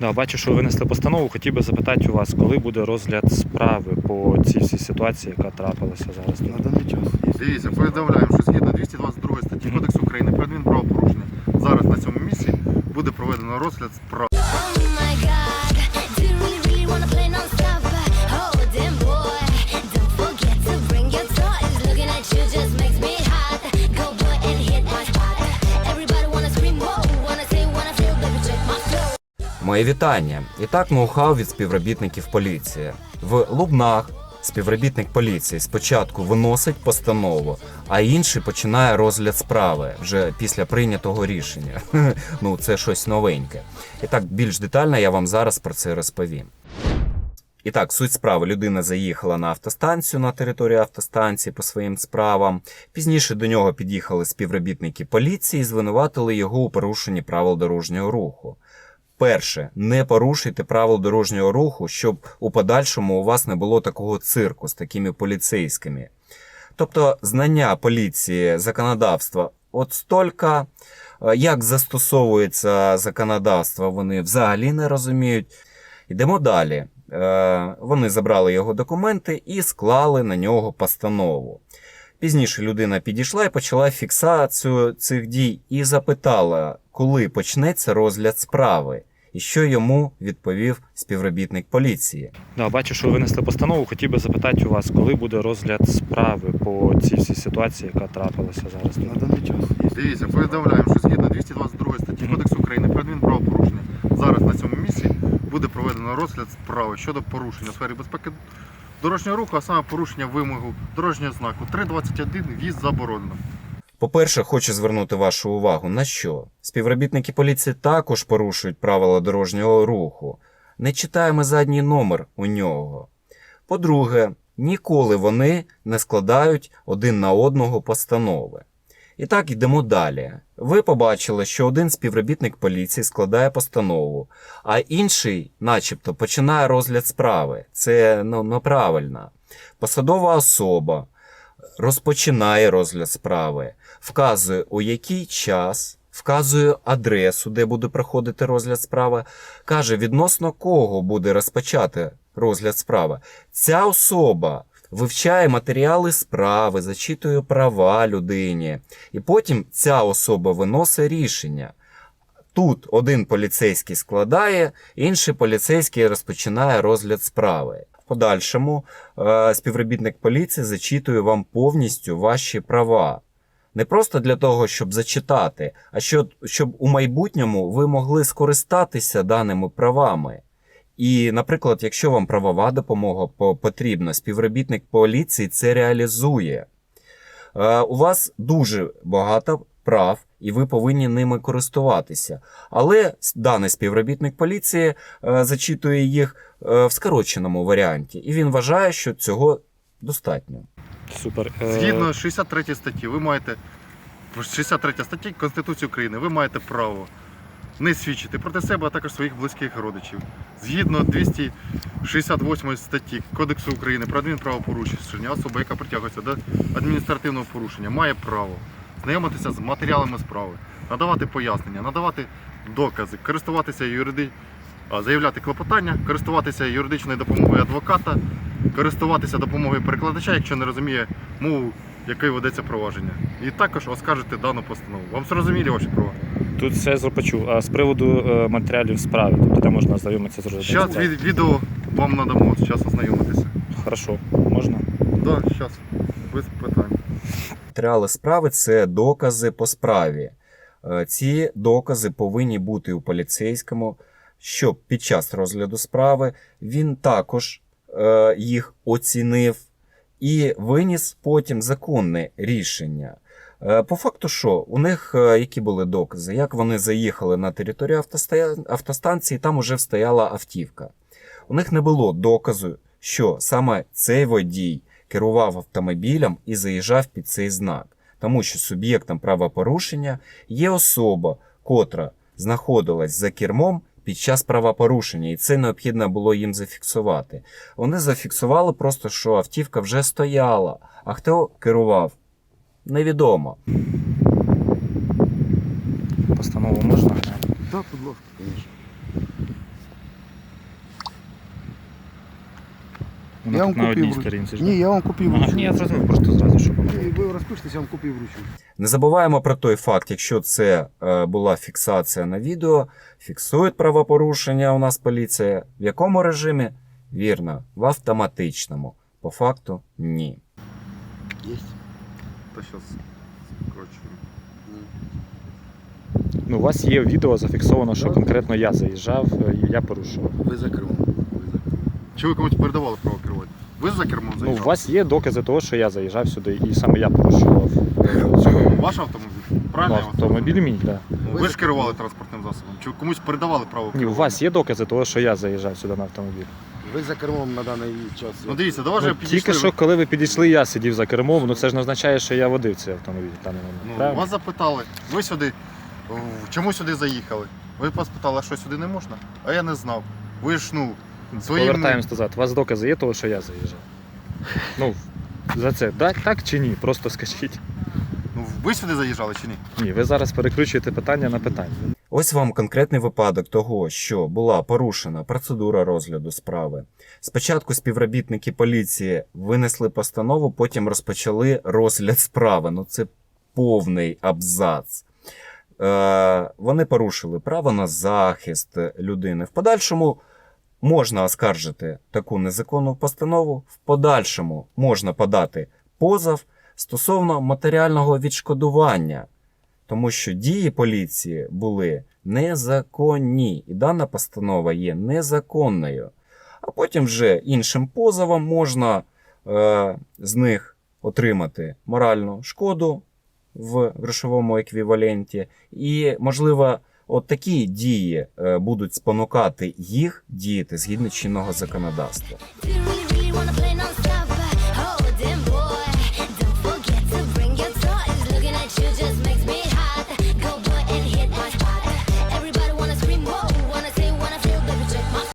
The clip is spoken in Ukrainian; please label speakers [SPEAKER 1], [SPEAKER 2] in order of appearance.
[SPEAKER 1] Да, бачу, що ви винесли постанову. Хотів би запитати у вас, коли буде розгляд справи по цій всій ситуації, яка трапилася зараз.
[SPEAKER 2] На даний час.
[SPEAKER 3] Дивіться, повідомляємо, що згідно 222 статті. Кодексу України про адмінправопорушення зараз на цьому місці буде проведено розгляд справи.
[SPEAKER 4] Моє вітання. І так ноу-хау від співробітників поліції. В Лубнах співробітник поліції спочатку виносить постанову, а інший починає розгляд справи вже після прийнятого рішення. Ну, це щось новеньке. І так, більш детально я вам зараз про це розповім. І так, суть справи. Людина заїхала на автостанцію на територію автостанції по своїм справам. Пізніше до нього під'їхали співробітники поліції і звинуватили його у порушенні правил дорожнього руху. Перше, не порушуйте правил дорожнього руху, щоб у подальшому у вас не було такого цирку з такими поліцейськими. Тобто, знання поліції законодавства от стільки, е, як застосовується законодавство, вони взагалі не розуміють. Йдемо далі. Е, Вони забрали його документи і склали на нього постанову. Пізніше людина підійшла і почала фіксацію цих дій і запитала, коли почнеться розгляд справи, і що йому відповів співробітник поліції.
[SPEAKER 1] Да, бачу, що ви винесли постанову. Хотів би запитати у вас, коли буде розгляд справи по цій всій ситуації, яка трапилася зараз.
[SPEAKER 2] На даний час.
[SPEAKER 3] Дивіться, повідомляємо, що згідно 222 статті Кодексу України про адмінправопорушення зараз на цьому місці буде проведено розгляд справи щодо порушення у сфері безпеки дорожнього руху, а саме порушення вимогу дорожнього знаку 321 в'їзд заборонено.
[SPEAKER 4] По-перше, хочу звернути вашу увагу на що? Співробітники поліції також порушують правила дорожнього руху. Не читаємо задній номер у нього. По-друге, ніколи вони не складають один на одного постанови. І так йдемо далі. Ви побачили, що один співробітник поліції складає постанову, а інший, начебто, починає розгляд справи. Це ну, неправильно. Посадова особа розпочинає розгляд справи, вказує у який час, вказує адресу, де буде проходити розгляд справи, каже, відносно кого буде розпочати розгляд справи. Ця особа вивчає матеріали справи, зачитує права людині, і потім ця особа виносить рішення. Тут один поліцейський складає, інший поліцейський розпочинає розгляд справи. В подальшому е, співробітник поліції зачитує вам повністю ваші права. Не просто для того, щоб зачитати, а щоб, щоб у майбутньому ви могли скористатися даними правами. І, наприклад, якщо вам правова допомога по- потрібна, співробітник поліції це реалізує. Е, У вас дуже багато прав, і ви повинні ними користуватися. Але даний співробітник поліції е, зачитує їх е, в скороченому варіанті, і він вважає, що цього достатньо.
[SPEAKER 1] Супер.
[SPEAKER 3] Згідно 63 статті, ви маєте 63 статті Конституції України, ви маєте право не свідчити проти себе, а також своїх близьких родичів. Згідно 268 статті Кодексу України про адмінправопорушення, особа, яка притягується до адміністративного порушення, має право знайомитися з матеріалами справи, надавати пояснення, надавати докази, користуватися юриди... заявляти клопотання, користуватися юридичною допомогою адвоката, користуватися допомогою перекладача, якщо не розуміє мову, якою ведеться провадження. І також оскаржити дану постанову. Вам зрозумілі ваші права?
[SPEAKER 1] Тут все почув. А з приводу е, матеріалів справи, тобто де можна ознайомитися з розглядом
[SPEAKER 3] Зараз
[SPEAKER 1] справи?
[SPEAKER 3] від, відео вам надамо, зараз ознайомитися.
[SPEAKER 1] Хорошо, можна?
[SPEAKER 3] Так, да, зараз, без питань.
[SPEAKER 4] Матеріали справи це докази по справі. Е, Ці докази повинні бути у поліцейському, щоб під час розгляду справи він також е, їх оцінив і виніс потім законне рішення. Е, По факту, що у них е, які були докази? Як вони заїхали на територію автостанції, там уже стояла автівка. У них не було доказу, що саме цей водій керував автомобілем і заїжджав під цей знак, тому що суб'єктом правопорушення є особа, котра знаходилась за кермом під час правопорушення, і це необхідно було їм зафіксувати. Вони зафіксували просто, що автівка вже стояла, а хто керував? невідомо.
[SPEAKER 1] Постанову можна?
[SPEAKER 2] Так, будь ласка, звісно. Я вам
[SPEAKER 1] на
[SPEAKER 2] купив
[SPEAKER 1] одній сторінці.
[SPEAKER 2] Ні, я вам купив вручну.
[SPEAKER 1] Ага, ні, я зрозумів просто зразу, щоб. Ні,
[SPEAKER 2] ви розпишетеся, я вам купив вручну.
[SPEAKER 4] Не забуваємо про той факт, якщо це е, була фіксація на відео, фіксують правопорушення у нас поліція. В якому режимі? Вірно, в автоматичному. По факту ні.
[SPEAKER 2] Єсть.
[SPEAKER 3] Та зараз коротше.
[SPEAKER 1] Ну, у вас є відео зафіксовано, що
[SPEAKER 2] Так.
[SPEAKER 1] конкретно я заїжджав е, і я порушував.
[SPEAKER 2] Ви за кермом. Ви за кермом.
[SPEAKER 3] Чи ви комусь передавали право керувати? Ви за кермом
[SPEAKER 1] Ну,
[SPEAKER 3] заїжджали?
[SPEAKER 1] у вас є докази того, що я заїжджав сюди, і саме я порушував е.
[SPEAKER 3] Ваш автомобіль?
[SPEAKER 1] Ну,
[SPEAKER 3] Правильно? я вас
[SPEAKER 1] автомобіль мій, так. Да.
[SPEAKER 3] Ну, Ви ж керували транспортним засобом. Чи ви комусь передавали право
[SPEAKER 1] Ні, у вас є докази того, що я заїжджав сюди на автомобіль.
[SPEAKER 2] Ви за кермом на даний час.
[SPEAKER 3] Ну дивіться, до вас же
[SPEAKER 1] Ну,
[SPEAKER 3] підійшли.
[SPEAKER 1] тільки що, коли ви підійшли, я сидів за кермом, ну це ж не означає, що я водив цей автомобіль в даний момент.
[SPEAKER 3] Ну,
[SPEAKER 1] правильно?
[SPEAKER 3] вас запитали, ви сюди, о, чому сюди заїхали? Ви вас питали, а що сюди не можна? А я не знав. Ви ж, ну, своїм...
[SPEAKER 1] Повертаємось назад. У вас докази є того, що я заїжджав? Ну, за це так, так чи ні? Просто скажіть.
[SPEAKER 3] Ну, ви сюди заїжджали чи ні?
[SPEAKER 1] Ні, ви зараз переключуєте питання на питання.
[SPEAKER 4] Ось вам конкретний випадок того, що була порушена процедура розгляду справи. Спочатку співробітники поліції винесли постанову, потім розпочали розгляд справи. Ну це повний абзац. Е, вони порушили право на захист людини. В подальшому можна оскаржити таку незаконну постанову. В подальшому можна подати позов стосовно матеріального відшкодування тому що дії поліції були незаконні, і дана постанова є незаконною. А потім вже іншим позовом можна е, з них отримати моральну шкоду в грошовому еквіваленті, і, можливо, от такі дії е, будуть спонукати їх діяти згідно чинного законодавства.